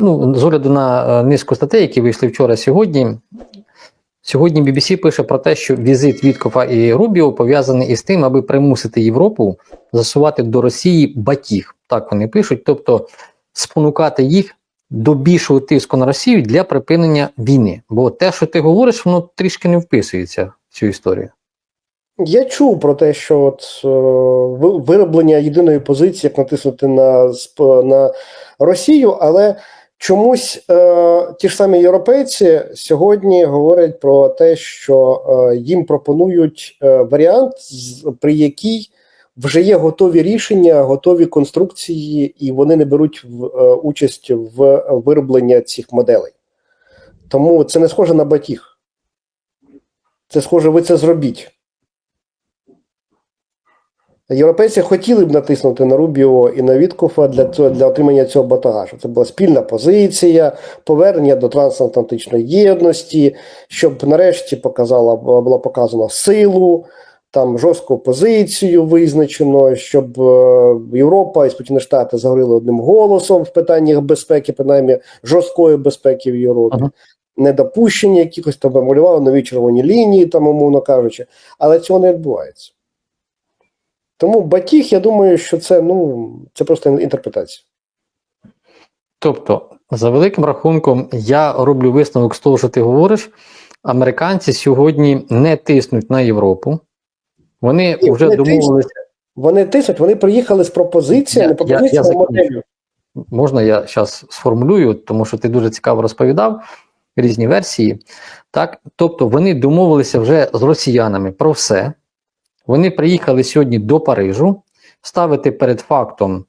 ну, з огляду на е, низку статей, які вийшли вчора сьогодні. Сьогодні BBC пише про те, що візит Віткофа і Рубіо пов'язаний із тим, аби примусити Європу засувати до Росії батіг. Так вони пишуть, тобто спонукати їх до більшого тиску на Росію для припинення війни. Бо те, що ти говориш, воно трішки не вписується в цю історію. Я чув про те, що от е, вироблення єдиної позиції, як натиснути на, на Росію, але чомусь е, ті ж самі європейці сьогодні говорять про те, що е, їм пропонують е, варіант, при якій вже є готові рішення, готові конструкції, і вони не беруть в, е, участь в виробленні цих моделей. Тому це не схоже на батіг. Це схоже, ви це зробіть. Європейці хотіли б натиснути на Рубіо і на Віткофа для цього для отримання цього батога. Щоб Це була спільна позиція, повернення до трансатлантичної єдності, щоб нарешті показала була показана силу, там жорстку позицію визначено, щоб е, Європа і Сполучені Штати заговорили одним голосом в питаннях безпеки, принаймні жорсткої безпеки в Європі. Ага. Недопущення якихось там малювали нові червоні лінії, там, умовно кажучи, але цього не відбувається. Тому батіг, я думаю, що це ну це просто інтерпретація. Тобто, за великим рахунком, я роблю висновок з того, що ти говориш. Американці сьогодні не тиснуть на Європу. Вони Ні, вже вони домовилися. Вони тиснуть, вони приїхали з пропозиціями, пропозиціями моделлю. Можна я зараз сформулюю, тому що ти дуже цікаво розповідав різні версії. Так, тобто вони домовилися вже з росіянами про все. Вони приїхали сьогодні до Парижу ставити перед фактом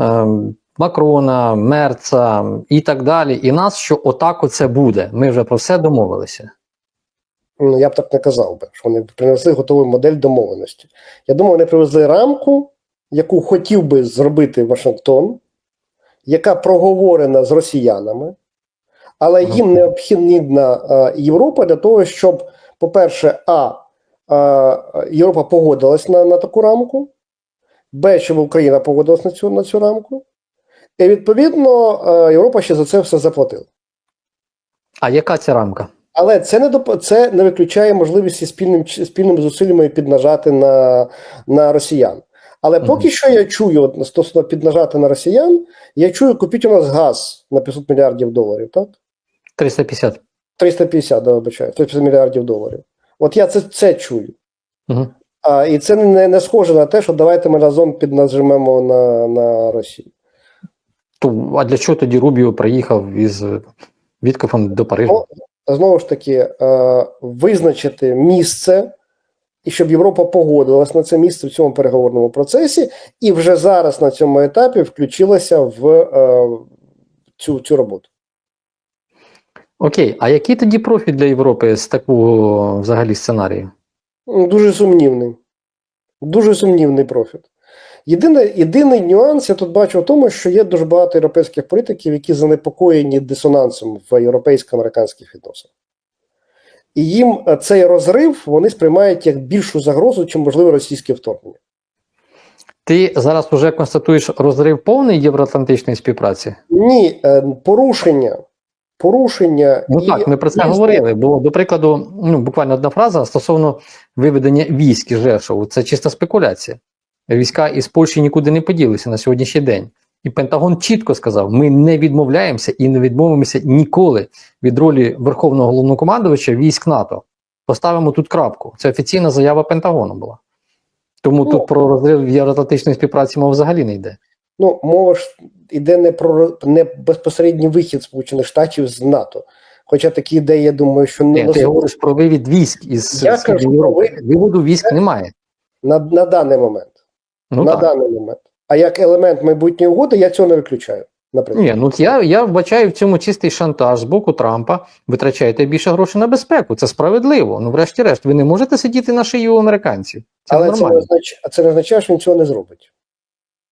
ем, Макрона, Мерца і так далі. І нас, що отак оце буде. Ми вже про все домовилися. Ну, я б так не казав би, що вони принесли готову модель домовленості. Я думаю, вони привезли рамку, яку хотів би зробити Вашингтон, яка проговорена з росіянами, але їм необхідна е, Європа для того, щоб, по-перше, а е, Європа погодилась на, на таку рамку, Б, щоб Україна погодилась на цю, на цю рамку, і відповідно е, Європа ще за це все заплатила. А яка ця рамка? Але це не доп... це не виключає можливості спільним спільними зусиллями піднажати на, на росіян. Але Мгм. поки що я чую, от, стосовно піднажати на росіян, я чую, купіть у нас газ на 500 мільярдів доларів, так? 350. 350, да, вибачаю, 350 мільярдів доларів. От я це, це чую. Угу. А, і це не, не схоже на те, що давайте ми разом піднажмемо на, на Росію. То, а для чого тоді Рубіо приїхав із Віткофом до Парижу? Ну, знову ж таки, е, визначити місце, і щоб Європа погодилась на це місце в цьому переговорному процесі, і вже зараз на цьому етапі включилася в е, цю, цю роботу. Окей, а який тоді профіль для Європи з такого взагалі сценарію? Ну, Дуже сумнівний. Дуже сумнівний профіт. Єдине, єдиний нюанс я тут бачу в тому, що є дуже багато європейських політиків, які занепокоєні дисонансом в європейсько-американських відносинах. І їм е, цей розрив вони сприймають як більшу загрозу, чим можливе російське вторгнення. Ти зараз вже констатуєш розрив повної євроатлантичної співпраці? Ні, е, порушення. Порушення Ну і так, ми про це дійсно, говорили. Бо, до прикладу, ну буквально одна фраза стосовно виведення військ із Жешову. Це чиста спекуляція. Війська із Польщі нікуди не поділися на сьогоднішній день. І Пентагон чітко сказав: ми не відмовляємося і не відмовимося ніколи від ролі верховного головнокомандувача військ НАТО. Поставимо тут крапку. Це офіційна заява Пентагону була. Тому Ну, тут про розрив євроатлантичної співпраці мова взагалі не йде. Ну, мова ж йде не про не безпосередній вихід Сполучених Штатів з НАТО. Хоча такі ідеї, я думаю, що не Ні, ти говориш про вивід військ із Я кажу Європи. Виводу військ немає. на, на даний момент. Ну на так. даний момент. А як елемент майбутньої угоди, я цього не виключаю. Наприклад. Ні, ну я, я вбачаю в цьому чистий шантаж з боку Трампа. Витрачаєте більше грошей на безпеку. Це справедливо. Ну, врешті-решт, ви не можете сидіти на шиї у американців. Це Але це не, нормально. означ... це не означає, що він цього не зробить.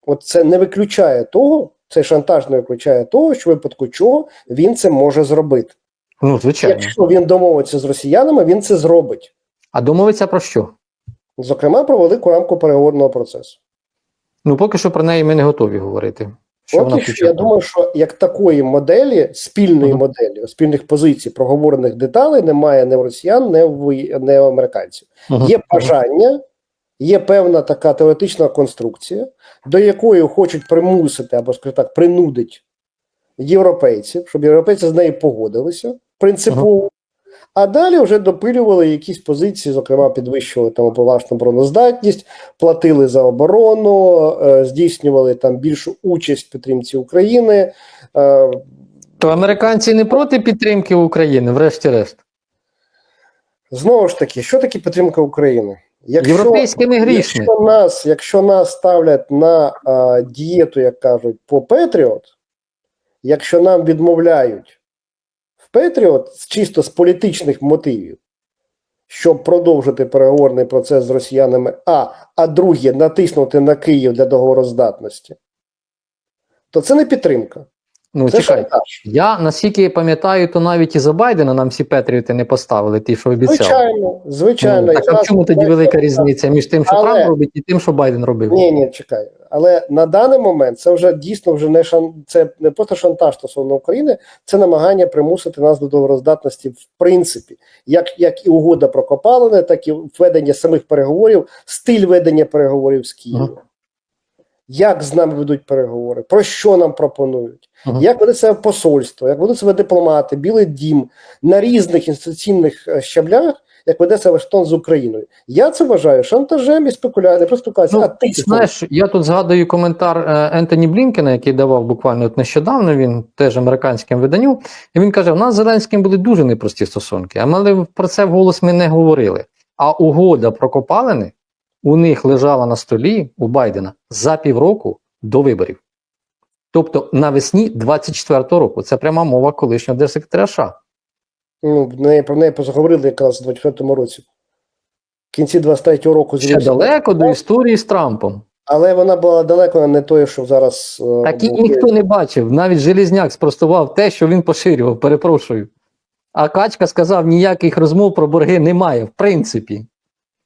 От це не виключає того, цей шантаж не виключає того, що в випадку чого він це може зробити. Ну, звичайно. Якщо він домовиться з росіянами, він це зробить. А домовиться про що? Зокрема, про велику рамку переговорного процесу. Ну, поки що про неї ми не готові говорити. Що Поки вона що, я думаю, що як такої моделі, спільної Мгм. моделі, спільних позицій, проговорених деталей немає ні в росіян, ні в, ні в американців. Мгм. Є бажання, є певна така теоретична конструкція, до якої хочуть примусити або, скажімо так, принудить європейців, щоб європейці з нею погодилися принципово. А далі вже допилювали якісь позиції, зокрема, підвищували там оповажну бороноздатність, платили за оборону, е, здійснювали там більшу участь в підтримці України. Е, То американці не проти підтримки України, врешті-решт. Знову ж таки, що таке підтримка України? Європейськими грішми. Якщо нас, якщо нас ставлять на а, дієту, як кажуть, по Петріот, якщо нам відмовляють в Петріот чисто з політичних мотивів, щоб продовжити переговорний процес з росіянами, а, а друге, натиснути на Київ для договороздатності, то це не підтримка. Ну, Це чекай. Я наскільки пам'ятаю, то навіть і за Байдена нам всі Петріоти не поставили, ті, що обіцяли. Звичайно, звичайно. Ну, так а в чому тоді велика різниця між тим, що Але- Трамп робить, і тим, що Байден робив? Ні, ні, чекай. Але на даний момент це вже дійсно вже не шан... це не просто шантаж стосовно України, це намагання примусити нас до договороздатності в принципі, як, як і угода про копалини, так і ведення самих переговорів, стиль ведення переговорів з Києвом. Як з нами ведуть переговори, про що нам пропонують, Мгм. як веде себе посольство, як ведуть себе дипломати, Білий Дім на різних інституційних е, щаблях, як веде себе Вашингтон з Україною. Я це вважаю шантажем і спекуляцією, не просто Ну, а тиском. знаєш, я тут згадую коментар е, Ентоні Блінкена, який давав буквально от нещодавно. Він теж американським виданню. І він каже: у нас з Зеленським були дуже непрості стосунки, а ми про це вголос ми не говорили. А угода про копалини у них лежала на столі у Байдена за півроку до виборів. Тобто навесні 24-го року. Це пряма мова колишнього держсекретаря США. Ну, в неї, про неї позаговорили якраз у 24-му році. В кінці 23-го року Ще далеко до історії з Трампом. Але вона була далеко не тою, що зараз. е, Так і ніхто не бачив. Навіть Желізняк спростував те, що він поширював. Перепрошую. А Качка сказав, ніяких розмов про борги немає, в принципі.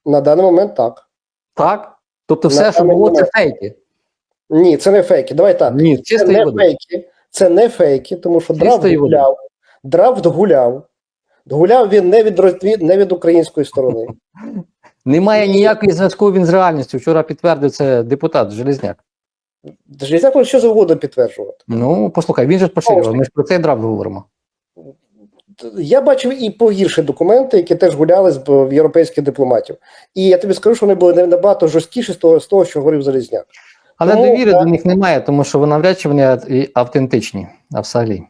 На даний момент так. Так? Тобто, все, що було, це фейки. Ні, це не фейки. Давай так. Ні, Це не води. фейки. Це не фейки, тому що Драфт гуляв. Драфт гуляв. Гуляв він не від, не від української сторони. Немає Ні. ніякої зв'язку він з реальністю. Вчора підтвердив це депутат Железняк. Железняк може що завгодно підтверджувати. Ну, послухай, він же ж поширював. Ми ж про цей драфт говоримо. Я бачив і погірші документи, які теж гуляли з в європейських дипломатів. І я тобі скажу, що вони були набагато жорсткіші з того, з того що говорив Залізняк. Але Тому, довіри так. до них немає, тому що вони навряд чи вони автентичні. А взагалі.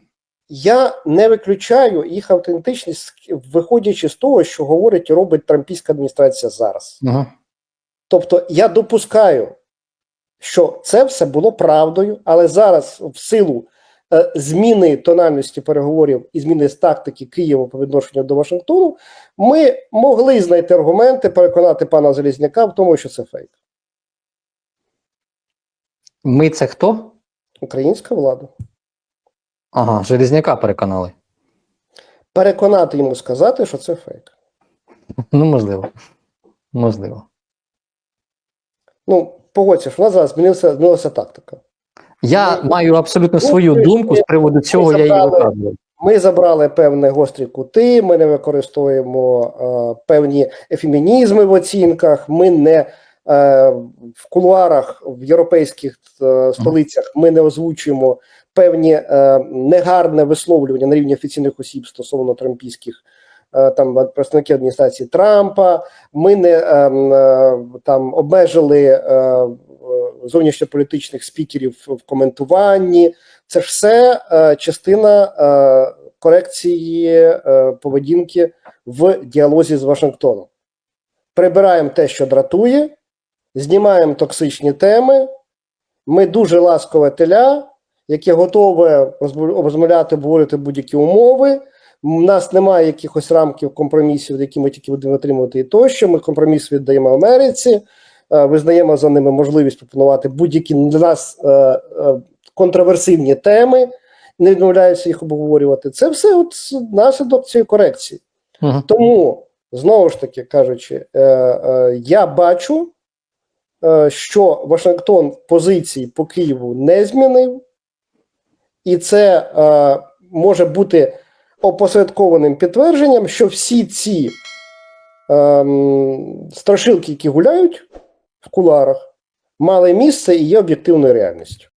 Я не виключаю їх автентичність, виходячи з того, що говорить і робить трампійська адміністрація зараз. Угу. Тобто я допускаю, що це все було правдою, але зараз, в силу зміни тональності переговорів і зміни з тактики Києва по відношенню до Вашингтону, ми могли знайти аргументи, переконати пана Залізняка в тому, що це фейк. Ми це хто? Українська влада. Ага, Железняка переконали. Переконати йому сказати, що це фейк. Ну, можливо. Можливо. Ну, погодься, що у нас зараз змінилася, змінилася тактика. Я Ми- маю абсолютно свою ми- думку з приводу цього, я її забрали- Ми забрали певні гострі кути, ми не використовуємо е, певні ефемінізми в оцінках, ми не е, в кулуарах в європейських е, столицях ми не озвучуємо певні е, негарне висловлювання на рівні офіційних осіб стосовно трампійських е, там представників адміністрації Трампа. Ми не е, м, е, там обмежили е, зовнішньополітичних спікерів в коментуванні. Це ж все е, частина е, корекції е, поведінки в діалозі з Вашингтоном. Прибираємо те, що дратує, знімаємо токсичні теми. Ми дуже ласкове теля, яке готове розмов- розмовляти, обговорити будь-які умови. У нас немає якихось рамків компромісів, які ми тільки будемо отримувати і тощо. Ми компроміс віддаємо Америці, е, визнаємо за ними можливість пропонувати будь-які для нас е, е, контроверсивні теми, не відмовляються їх обговорювати. Це все от наслідок цієї корекції. Мгм. Тому, знову ж таки кажучи, е, е, я бачу, е, що Вашингтон позиції по Києву не змінив, і це е, може бути опосередкованим підтвердженням, що всі ці ем, страшилки, які гуляють в куларах, мали місце і є об'єктивною реальністю.